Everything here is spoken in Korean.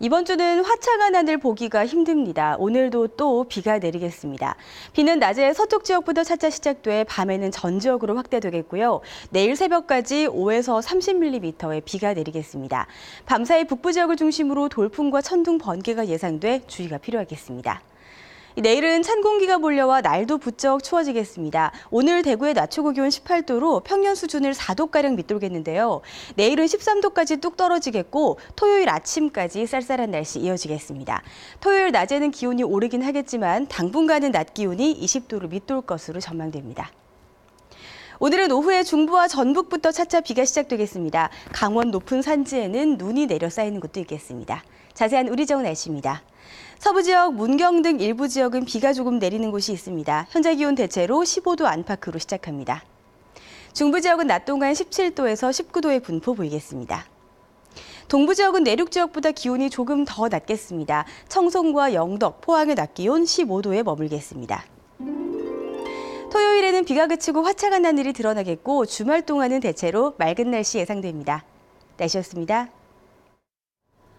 이번 주는 화창한 하늘 보기가 힘듭니다. 오늘도 또 비가 내리겠습니다. 비는 낮에 서쪽 지역부터 차차 시작돼 밤에는 전 지역으로 확대되겠고요. 내일 새벽까지 5에서 30mm의 비가 내리겠습니다. 밤사이 북부 지역을 중심으로 돌풍과 천둥 번개가 예상돼 주의가 필요하겠습니다. 내일은 찬 공기가 몰려와 날도 부쩍 추워지겠습니다. 오늘 대구의 낮 최고 기온 18도로 평년 수준을 4도가량 밑돌겠는데요. 내일은 13도까지 뚝 떨어지겠고 토요일 아침까지 쌀쌀한 날씨 이어지겠습니다. 토요일 낮에는 기온이 오르긴 하겠지만 당분간은 낮 기온이 20도를 밑돌 것으로 전망됩니다. 오늘은 오후에 중부와 전북부터 차차 비가 시작되겠습니다. 강원 높은 산지에는 눈이 내려 쌓이는 곳도 있겠습니다. 자세한 우리 지역 날씨입니다. 서부 지역, 문경 등 일부 지역은 비가 조금 내리는 곳이 있습니다. 현재 기온 대체로 15도 안팎으로 시작합니다. 중부 지역은 낮 동안 17도에서 19도의 분포 보이겠습니다. 동부 지역은 내륙 지역보다 기온이 조금 더 낮겠습니다. 청송과 영덕, 포항의 낮 기온 15도에 머물겠습니다. 토요일에는 비가 그치고 화창한 하늘이 드러나겠고 주말 동안은 대체로 맑은 날씨 예상됩니다. 날씨였습니다.